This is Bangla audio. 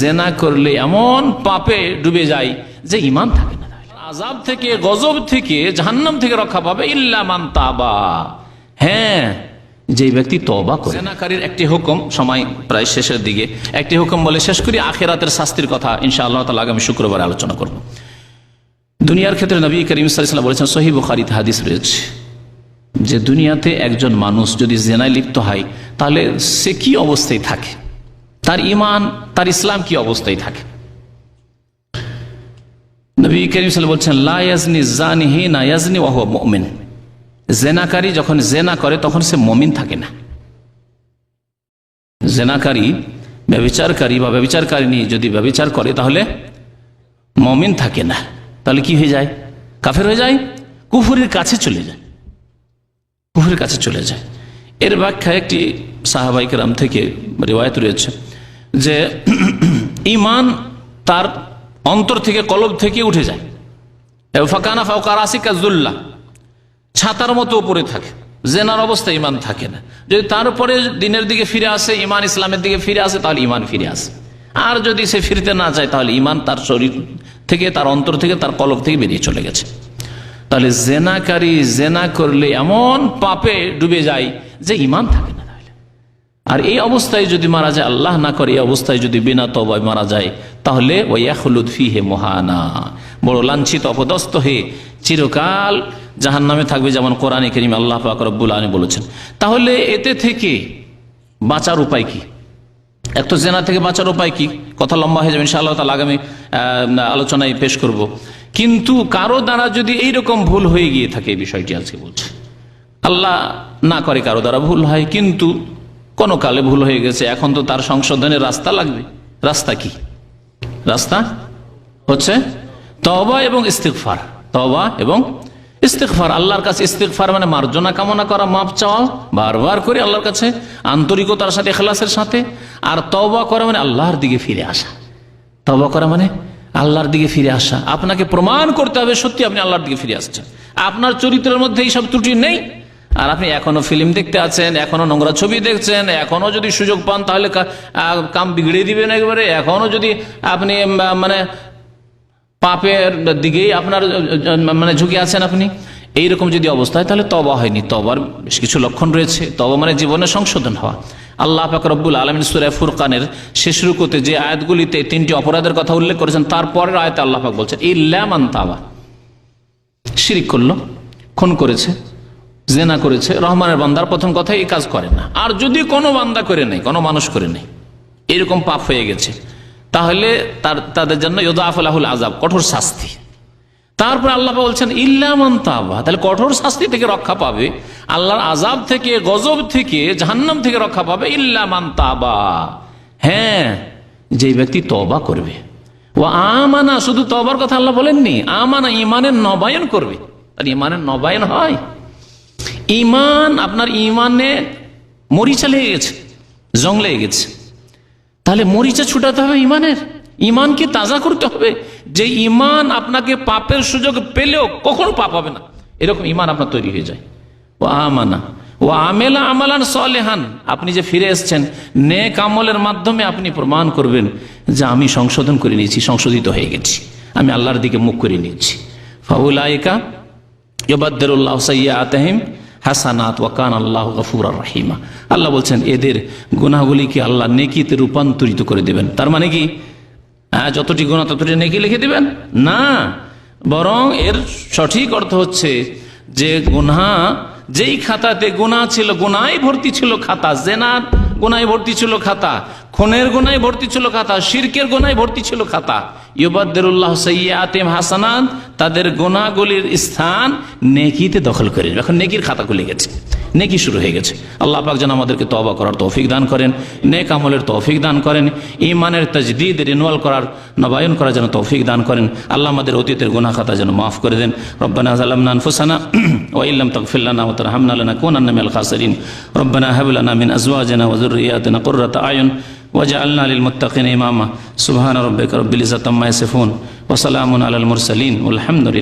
জেনা করলে এমন পাপে ডুবে যায় যে ইমান থাকে না। আজাব থেকে, গজব থেকে, জাহান্নাম থেকে রক্ষা পাবে ইল্লামান তাবা। হ্যাঁ যে ব্যক্তি তবা করে। জেনাকারীর একটি হুকুম সময় প্রায় শেষের দিকে। একটি হুকুম বলে শেষ করি, আখেরাতের শাস্তির কথা ইনশা আল্লাহ তালা আগামী শুক্রবার আলোচনা করব। দুনিয়ার ক্ষেত্রে নবী করিম সাল্লাম বলেছেন সহি বুখারিতে হাদিস রয়েছে যে দুনিয়াতে একজন মানুষ যদি জেনায় লিপ্ত হয়, তাহলে সে কি অবস্থায় থাকে? তার ইমান তার ইসলাম কি অবস্থায় থাকে? নবী করিম সাল্লাম বলছেন লায়াজনি জানি না ইয়াজনি ওয়াহ মমিন জেনাকারী যখন জেনা করে, তখন সে মমিন থাকে না। জেনাকারী, ব্যবিচারকারী বা ব্যবিচারকারিনী যদি ব্যবিচার করে, তাহলে মমিন থাকে না। তাহলে কি হয়ে যায়? কাফের হয়ে যায়? কুফুরের কাছে চলে যায়। কুফুরের কাছে চলে যায়। এর ব্যাখ্যা একটি সাহাবাইকেরাম থেকে রেওয়ায়ত রয়েছে। যে ইমান তার অন্তর থেকে, কলব থেকে উঠে যায়। ফাকানা ফাউকার আসিকা জুল্লা। ছাতার মতো উপরে থাকে। জেনার অবস্থা ইমান থাকে না। যদি তারপরে দিনের দিকে ফিরে আসে ইমান ইসলামের দিকে ফিরে আসে, তাহলে ইমান ফিরে আসে। আর যদি সে ফিরতে না চায় তাহলে ইমান তার শরীর থেকে, তার অন্তর থেকে, তার কলব থেকে বেরিয়ে চলে গেছে। তাহলে জেনাকারী জেনা করলে এমন পাপে ডুবে যায় যে ইমান থাকে না। আর এই অবস্থায় যদি মারা যায়, আল্লাহ না করে, এই অবস্থায় যদি বিনা তবায় মারা যায়, তাহলে ওই হলুদ ফি হে মহানা। বড় লাঞ্ছিত, অপদস্থ হে, চিরকাল জাহান নামে থাকবে যেমন কোরআন করিম আল্লাহ পাক রব্বুল আলী বলেছেন। তাহলে এতে থেকে বাঁচার উপায় কি? এক তো জেনা থেকে বাঁচার উপায় কি? কথা লম্বা হয়ে যাবে, ইনশাআল্লাহ তালা আগামী আলোচনায় পেশ করব। কিন্তু কারও দ্বারা যদি এইরকম ভুল হয়ে গিয়ে থাকে, এই বিষয়টি আজকে বলছে। আল্লাহ না করে কারও দ্বারা ভুল হয়, কিন্তু কোনো কালে ভুল হয়ে গেছে, এখন তো তার সংশোধনের রাস্তা লাগবে। রাস্তা কি? রাস্তা হচ্ছে তবা এবং ইস্তেকফার তবা এবং ইস্তেকফার আল্লাহর কাছে ইস্তেকফার মানে মার্জনা কামনা করা, মাপ চাওয়া, বারবার করে আল্লাহর কাছে আন্তরিকতার সাথে, এখলাসের সাথে, আর তবা করা মানে আল্লাহর দিকে ফিরে আসা। তবা করা মানে আল্লাহর দিকে ফিরে আসা। আপনাকে প্রমাণ করতে হবে সত্যি আপনি আল্লাহর দিকে ফিরে আসছেন। আপনার চরিত্রের মধ্যে এইসব ত্রুটি নেই। আর আপনি এখনও ফিল্ম দেখতে আছেন, এখনও নোংরা ছবি দেখছেন, এখনও যদি সুযোগ পান তাহলে কাম বিগড়ে দিবেন একবারে। এখনও যদি আপনি মানে পাপের দিকেই আপনার মানে ঝুঁকে আছেন আপনি, এইরকম যদি অবস্থা হয় তাহলে তবা হয়নি। তবার বেশ কিছু লক্ষণ রয়েছে। তবা মানে জীবনে সংশোধন হওয়া। আল্লাহ পাক রব্বুল আলমিন সুরায় ফুরকানের শেষ রুকুতে যে আয়াতগুলিতে তিনটি অপরাধের কথা উল্লেখ করেছেন, তারপরের আয়তে আল্লাহ পাক বলছেন ইল্লামান তাবা। শিরিক করল, খুন করেছে। জেনা করেছে, রহমানের বান্দার প্রথম কথা এই কাজ করে না। আর যদি কোনো বান্দা করে নেই কোনো মানুষ করে নেই এরকম পাপ হয়ে গেছে, তাহলে তার, তাদের জন্য ইউদাফুল আজাব কঠোর শাস্তি। তারপর আল্লাহ বলছেন ইল্লামান তাবা তাহলে কঠোর শাস্তি থেকে রক্ষা পাবে। আল্লাহর আজাব থেকে, গজব থেকে, জাহান্নাম থেকে রক্ষা পাবে। ইল্লামান তাবা। হ্যাঁ যে ব্যক্তি তবা করবে। ও আমানা, শুধু তবার কথা আল্লাহ বলেননি, আমানা ইমানের নবায়ন করবে। আর ইমানের নবায়ন হয়। ইমান, আপনার ইমানে মরিচা লেগে গেছে, জং লেগে গেছে। তাহলে মরিচা ছুটাতে হবে ইমানের? ইমানকে তাজা করতে হবে। যে ইমান আপনাকে পাপের সুযোগ পেলেও কখনো পাপ হবে না। এরকম ইমান আপনার তৈরি হয়ে যায়। ও আমানা, ও আমেলা আমালান সলেহান। আপনি যে ফিরে এসছেন, নেক আমলের মাধ্যমে আপনি প্রমাণ করবেন যে আমি সংশোধন করে নিয়েছি, সংশোধিত হয়ে গেছি। আমি আল্লাহর দিকে মুখ করে নিয়েছি। ফাউলাইকা ইবাদ্দুল্লাহ সাইয়াতহিম হাসানাত ওয়াকান আল্লাহ গফুর রাহিমা। আল্লাহ বলছেন, এদের গুনাহগুলিকে আল্লাহ নেকিতে রূপান্তরিত করে দেবেন। তার মানে কি? হ্যাঁ যতটি গুণা ততটি নেকি লিখে দিবেন? না। বরং এর সঠিক অর্থ হচ্ছে যে গুনা যেই খাতাতে গুণা ছিল, গুনায় ভর্তি ছিল খাতা, জেনার গোনায় ভর্তি ছিল খাতা, খুনের গোনায় ভর্তি ছিল খাতা, শিরকের গোনায় ভর্তি ছিল খাতা। ইবাদ্দুল্লাহ সৈয়াতেম হাসানান তাদের গোনাগুলির স্থান নেকিতে দখল করে এখন নেকির খাতা খুলে গেছে। নেকি শুরু হয়ে গেছে। আল্লাহ পাক যেন আমাদেরকে তবা করার তৌফিক দান করেন, নেক আমলের তৌফিক দান করেন ইমানের তাজদিদ, রিনুয়াল করার, নবায়ন করার যেন তৌফিক দান করেন। আল্লাহ আমাদের অতীতের গুনাহ খাতা যেন মাফ করে দেন। রব্বানা জালামনা আনফুসানা ওয়া ইল্লাম তাগফির ওয়া তারহামনা লানাকুনান্না মিনাল খাসিরিন। রব্বানা হাব লানা মিন আজওয়াজিনা ওয়া যুররিয়াতিনা কুররাতা আয়ুন লিল মুত্তাকিনা ইমামা। সুবহান রাব্বিকা রাব্বিল ইজ্জাতি আম্মা ইয়াসিফুন। ওয়া সালামুন আলাল মুরসালিন। হামদুলিল্লাহ